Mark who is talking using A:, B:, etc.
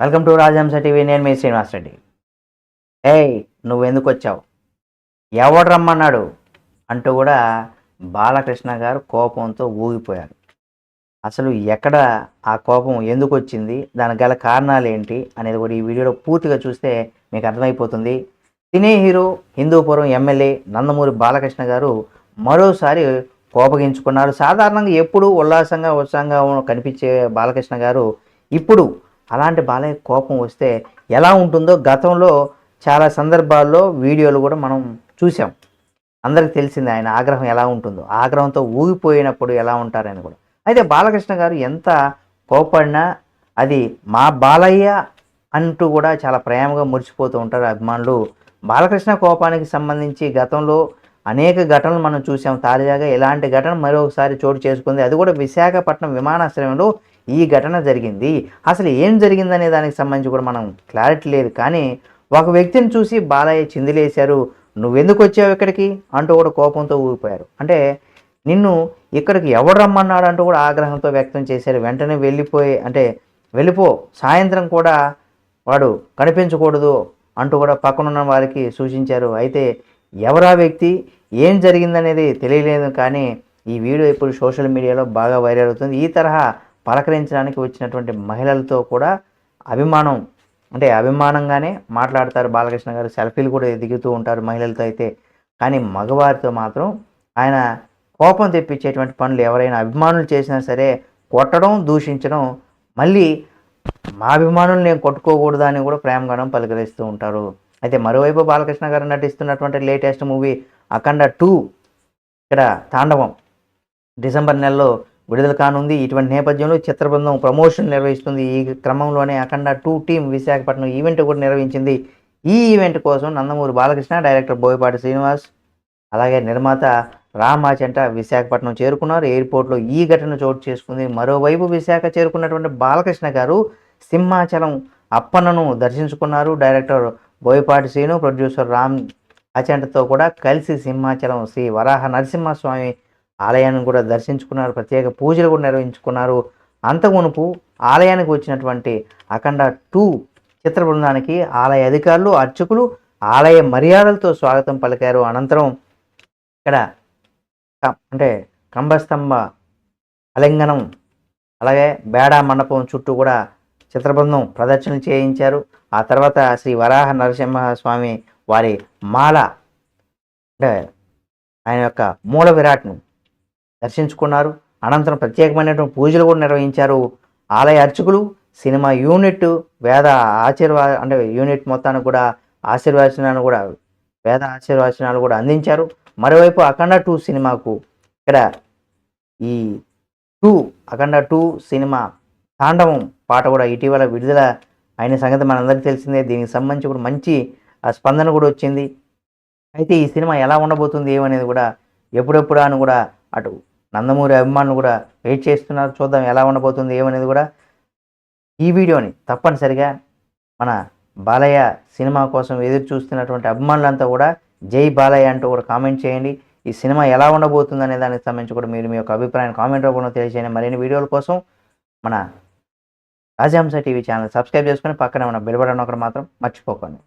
A: Welcome to రాజహంస TV. నేను మీ శ్రీనివాస్ రెడ్డి. ఏయ్ నువ్వు ఎందుకు వచ్చావు? ఎవడు రమ్మన్నాడు? అంటూ కూడా బాలకృష్ణ గారు కోపంతో ఊగిపోయారు. అసలు ఎక్కడ ఆ కోపం ఎందుకు వచ్చింది? దానికి గల కారణాలు ఏంటి? అనేది కూడా ఈ వీడియోలో పూర్తిగా చూస్తే మీకు అర్థమైపోతుంది. Cine hero Hindupuram MLA Nandamuri Balakrishna garu మరోసారి కోపగించుకున్నారు. సాధారణంగా ఎప్పుడు ఉల్లాసంగా ఉత్సాహంగా కనిపించే బాలకృష్ణ గారు ఇప్పుడు అలాంటి బాలయ్య కోపం వస్తే ఎలా ఉంటుందో గతంలో చాలా సందర్భాల్లో వీడియోలు కూడా మనం చూసాం అందరికి తెలిసింది ఆయన ఆగ్రహం ఎలా ఉంటుందో ఆగ్రహంతో ఊగిపోయినప్పుడు ఎలా ఉంటారని కూడా. అయితే బాలకృష్ణ గారు ఎంత కోపడినా అది మా బాలయ్య అంటూ కూడా చాలా ప్రేమగా మురిసిపోతూ ఉంటారు అభిమానులు. బాలకృష్ణ కోపానికి సంబంధించి గతంలో అనేక ఘటనలు మనం చూసాం తాజాగా ఇలాంటి ఘటన మరొకసారి చోటు చేసుకుంది. అది కూడా విశాఖపట్నం విమానాశ్రయంలో ఈ ఘటన జరిగింది. అసలు ఏం జరిగిందనే దానికి సంబంధించి కూడా మనం క్లారిటీ లేదు. కానీ ఒక వ్యక్తిని చూసి బాలయ్య చిందిలేశారు. నువ్వెందుకు వచ్చావు ఇక్కడికి? అంటూ కూడా కోపంతో ఊగిపోయారు. అంటే నిన్ను ఇక్కడికి ఎవడు రమ్మన్నాడు అంటూ కూడా ఆగ్రహంతో వ్యక్తం చేశారు. వెంటనే వెళ్ళిపోయి అంటే వెళ్ళిపో సాయంత్రం కూడా వాడు కనిపించకూడదు అంటూ కూడా పక్కనున్న వారికి సూచించారు. అయితే ఎవరా వ్యక్తి? ఏం జరిగిందనేది తెలియలేదు. కానీ ఈ వీడియో ఇప్పుడు సోషల్ మీడియాలో బాగా వైరల్ అవుతుంది. ఈ తరహా పలకరించడానికి వచ్చినటువంటి మహిళలతో కూడా అభిమానం అంటే అభిమానంగానే మాట్లాడతారు బాలకృష్ణ గారు సెల్ఫీలు కూడా దిగుతూ ఉంటారు మహిళలతో అయితే. కానీ మగవారితో మాత్రం ఆయన కోపం తెప్పించేటువంటి పనులు ఎవరైనా అభిమానులు చేసినా సరే కొట్టడం దూషించడం మళ్ళీ మా అభిమానులు నేను కొట్టుకోకూడదు అని కూడా ప్రేమగానం పలకరిస్తూ ఉంటారు. అయితే మరోవైపు బాలకృష్ణ గారు నటిస్తున్నటువంటి లేటెస్ట్ మూవీ అఖండ టూ ఇక్కడ తాండవం డిసెంబర్ నెలలో విడుదల కానుంది. ఇటువంటి నేపథ్యంలో చిత్ర బృందం ప్రమోషన్ నిర్వహిస్తుంది. ఈ క్రమంలోనే Akhanda two team Visakhapatnam event కూడా నిర్వహించింది. ఈ ఈవెంట్ కోసం నందమూరి బాలకృష్ణ డైరెక్టర్ బోయపాటి శ్రీనివాస్ అలాగే నిర్మాత రామ్ ఆచంట విశాఖపట్నం చేరుకున్నారు. ఎయిర్పోర్ట్లో ఈ ఘటన చోటు చేసుకుంది. మరోవైపు విశాఖ చేరుకున్నటువంటి బాలకృష్ణ గారు సింహాచలం అప్పన్నను దర్శించుకున్నారు. డైరెక్టర్ బోయపాటి శ్రీను ప్రొడ్యూసర్ రామ్ ఆచంటతో కూడా కలిసి సింహాచలం శ్రీ వరాహ నరసింహస్వామి ఆలయాన్ని కూడా దర్శించుకున్నారు ప్రత్యేక పూజలు కూడా నిర్వహించుకున్నారు. అంతకుమునుపు ఆలయానికి వచ్చినటువంటి అఖండ టూ చిత్ర బృందానికి ఆలయ అధికారులు అర్చకులు ఆలయ మర్యాదలతో స్వాగతం పలికారు. అనంతరం ఇక్కడ అంటే కంబస్తంభ అలింగనం అలాగే బేడా మండపం చుట్టూ కూడా చిత్రబృందం ప్రదర్శన చేయించారు. ఆ తర్వాత శ్రీ వరాహ నరసింహ స్వామి వారి మాల అంటే ఆయన యొక్క మూల విరాట్ను దర్శించుకున్నారు. అనంతరం ప్రత్యేకమైనటువంటి పూజలు కూడా నిర్వహించారు. ఆలయ అర్చకులు సినిమా యూనిట్ వేద ఆశీర్వా అంటే యూనిట్ మొత్తానికి కూడా ఆశీర్వచనాలు కూడా వేద ఆశీర్వచనాలు కూడా అందించారు. మరోవైపు అఖండ టూ సినిమాకు ఇక్కడ ఈ టూ అఖండ టూ సినిమా తాండవం పాట కూడా ఇటీవల విడుదల అయిన సంగతి మనందరికీ తెలిసిందే. దీనికి సంబంధించి కూడా మంచి ఆ, స్పందన కూడా వచ్చింది. అయితే ఈ సినిమా ఎలా ఉండబోతుంది ఏమనేది కూడా ఎప్పుడెప్పుడు అని కూడా అటు నందమూరి అభిమానులు కూడా వెయిట్ చేస్తున్నారు. చూద్దాం ఎలా ఉండబోతుంది ఏమనేది కూడా ఈ వీడియోని తప్పనిసరిగా మన బాలయ్య సినిమా కోసం ఎదురు చూస్తున్నటువంటి అభిమానులంతా కూడా జై బాలయ్య అంటూ కూడా కామెంట్ చేయండి. ఈ సినిమా ఎలా ఉండబోతుంది అనే దానికి సంబంధించి కూడా మీరు మీ యొక్క అభిప్రాయాన్ని కామెంట్ రూపంలో తెలియజేయండి. మరిన్ని వీడియోల కోసం మన రాజహంస టీవీ ఛానల్ సబ్స్క్రైబ్ చేసుకొని పక్కనే ఉన్న బెల్ బటన్ ఒకటి మాత్రం మర్చిపోకండి.